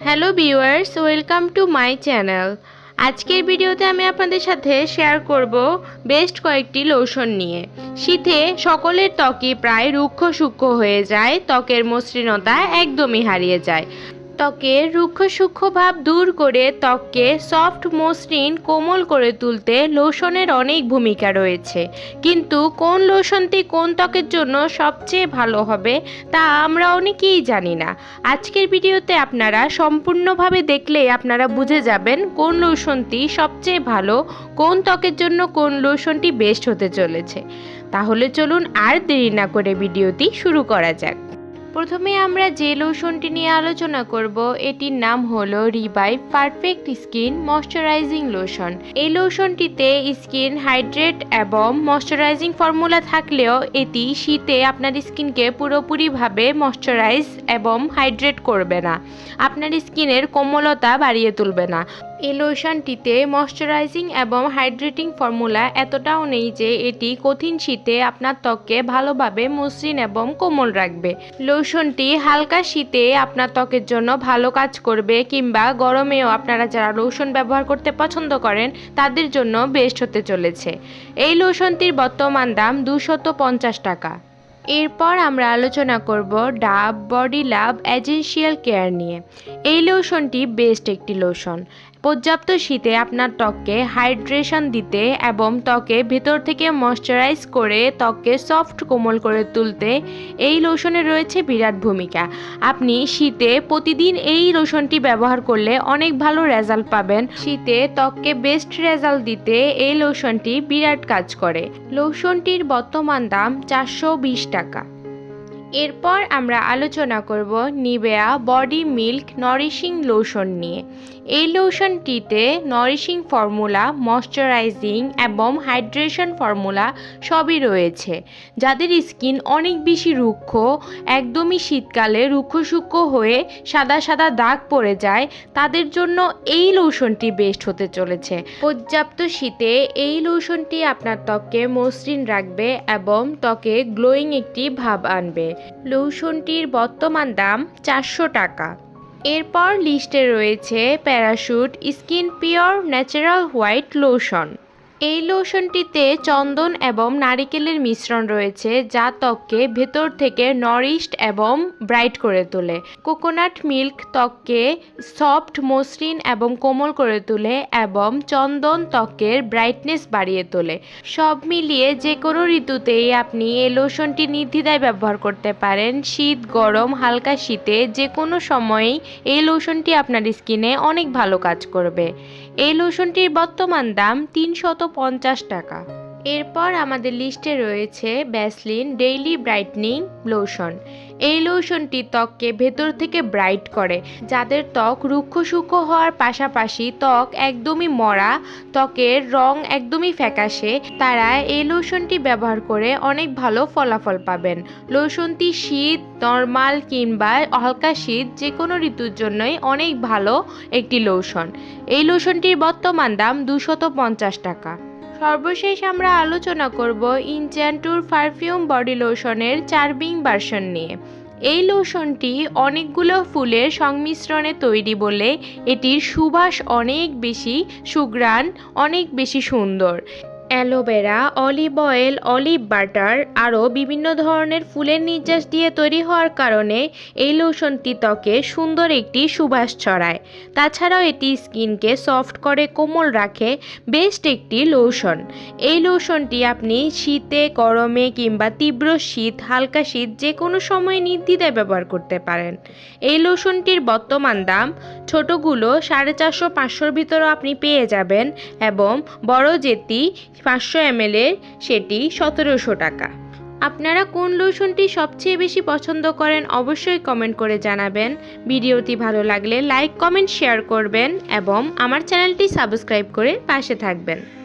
Hello viewers welcome to my channel আজকের ভিডিওতে আমি আপনাদের সাথে শেয়ার করব বেস্ট কয়েকটি লোশন নিয়ে। শীতে সকলের ত্বকে প্রায় রুক্ষ সূক্ষ্ম হয়ে যায়, ত্বকের মসৃণতা একদমই হারিয়ে যায়। ত্বকের রুক্ষ সূক্ষ্ম ভাব দূর করে ত্বককে সফট মসৃণ, কোমল করে তুলতে লোশনের অনেক ভূমিকা রয়েছে। কিন্তু কোন লোশনটি কোন ত্বকের জন্য সবচেয়ে ভালো হবে তা আমরা অনেকেই জানি না। আজকের ভিডিওতে আপনারা সম্পূর্ণভাবে দেখলেই আপনারা বুঝে যাবেন কোন লোশনটি সবচেয়ে ভালো, কোন ত্বকের জন্য কোন লোশনটি বেস্ট হতে চলেছে। তাহলে চলুন আর দেরি না করে ভিডিওটি শুরু করা যাক। প্রথমে আমরা যে লোশনটি নিয়ে আলোচনা করব, এটির নাম হলো revive perfect skin moisturizing lotion. এই লোশনটিতে স্কিন হাইড্রেট এবং ময়শ্চারাইজিং ফর্মুলা থাকলেও এটি শীতে আপনার স্কিনকে পুরোপুরিভাবে ময়শ্চারাইজ এবং হাইড্রেট করবে না। আপনার স্কিনের কোমলতা বাড়িয়ে তুলবে না। এই লোশনটিতে ময়শ্চারাইজিং এবং হাইড্রেটিং ফর্মুলা এতটাও নেই যে এটি কঠিন শীতে আপনার ত্বককে ভালোভাবে মসৃণ এবং কোমল রাখবে। লোশনটি হালকা শীতে আপনার ত্বকের জন্য ভালো কাজ করবে কিংবা গরমেও আপনারা যারা লোশন ব্যবহার করতে পছন্দ করেন, তাদের জন্য বেস্ট হতে চলেছে। এই লোশনটির বর্তমান দাম দুশত পঞ্চাশ টাকা। এরপর আমরা আলোচনা করব ডাব বডি লাভ এজেন্সিয়াল কেয়ার নিয়ে। এই লোশনটি বেস্ট একটি লোশন। পর্যাপ্ত শীতে আপনার ত্বককে হাইড্রেশন দিতে এবং ত্বকে ভেতর থেকে ময়শ্চারাইজ করে ত্বককে সফট কোমল করে তুলতে এই লোশনে রয়েছে বিরাট ভূমিকা। আপনি শীতে প্রতিদিন এই লোশনটি ব্যবহার করলে অনেক ভালো রেজাল্ট পাবেন। শীতে ত্বককে বেস্ট রেজাল্ট দিতে এই লোশনটি বিরাট কাজ করে। লোশনটির বর্তমান দাম চারশো বিশ টাকা। এরপর আমরা আলোচনা করব Nivea body milk nourishing lotion নিয়ে। এই লোশনটিতে নরিশিং ফর্মুলা, ময়শ্চারাইজিং এবং হাইড্রেশন ফর্মুলা সবই রয়েছে। যাদের স্কিন অনেক বেশি রুক্ষ, একদমই শীতকালে রুক্ষ সূক্ষ্ম হয়ে সাদা সাদা দাগ পড়ে যায়, তাদের জন্য এই লোশনটি বেস্ট হতে চলেছে। পর্যাপ্ত শীতে এই লোশনটি আপনার ত্বককে মসৃণ রাখবে এবং ত্বকে গ্লোয়িং একটি ভাব আনবে। লোশনটির বর্তমান দাম চারশো টাকা। এরপর লিস্টে রয়েছে Parachute skin pure natural white lotion. এই লোশনটিতে চন্দন এবং নারিকেলের মিশ্রণ রয়েছে, যা ত্বককে ভেতর থেকে নরিশড এবং ব্রাইট করে তোলে। কোকোনাট মিল্ক ত্বককে সফট মসৃণ এবং কোমল করে তোলে এবং চন্দন ত্বকের ব্রাইটনেস বাড়িয়ে তোলে। সব মিলিয়ে যে কোনো ঋতুতেই আপনি এই লোশনটি নির্দ্বিধায় ব্যবহার করতে পারেন। শীত, গরম, হালকা শীতে যে কোনো সময়েই এই লোশনটি আপনার স্কিনে অনেক ভালো কাজ করবে। এই লোশনটির বর্তমান দাম তিনশত পঞ্চাশ টাকা। এরপর আমাদের লিস্টে রয়েছে ব্যাসলিন ডেইলি ব্রাইটনিং লোশন এই লোশনটি ত্বককে ভেতর থেকে ব্রাইট করে, যাদের ত্বক রুক্ষ সূক্ষ্ম হওয়ার পাশাপাশি ত্বক একদমই মরা, ত্বকের রং একদমই ফ্যাকাশে, তারা এই লোশনটি ব্যবহার করে অনেক ভালো ফলাফল পাবেন। লোশনটি শীত, নর্মাল কিংবা হালকা শীত যে কোনো ঋতুর জন্যই অনেক ভালো একটি লোশন। এই লোশনটির বর্তমান দাম দুশত পঞ্চাশ টাকা। সর্বশেষ আমরা আলোচনা করব ইনচ্যান্টুর পারফিউম বডি লোশনের চার্বিং ভার্সন নিয়ে। এই লোশনটি অনেকগুলো ফুলের সংমিশ্রণে তৈরি বলে এটির সুবাস অনেক বেশি সুগ্রাণ অনেক বেশি সুন্দর। Aloe vera, olive oil, olive butter আরও বিভিন্ন ধরনের ফুলের নির্যাস দিয়ে তৈরি হওয়ার কারণে এই লোশনটি ত্বকে সুন্দর একটি সুবাস ছড়ায়। তাছাড়াও এটি স্কিনকে সফট করে, কোমল রাখে, বেস্ট একটি লোশন। এই লোশনটি আপনি শীতে, গরমে কিংবা তীব্র শীত, হালকা শীত যে কোনো সময় নির্দ্বিধায় ব্যবহার করতে পারেন। এই লোশনটির বর্তমান দাম ছোটোগুলো সাড়ে চারশো পাঁচশোর ভিতরেও আপনি পেয়ে যাবেন এবং বড় যেটি পাঁচশো এমএলের সেটি সতেরোশো টাকা। আপনারা কোন লোশনটি সবচেয়ে বেশি পছন্দ করেন অবশ্যই কমেন্ট করে জানাবেন। ভিডিওটি ভালো লাগলে লাইক, কমেন্ট, শেয়ার করবেন এবং আমার চ্যানেলটি সাবস্ক্রাইব করে পাশে থাকবেন।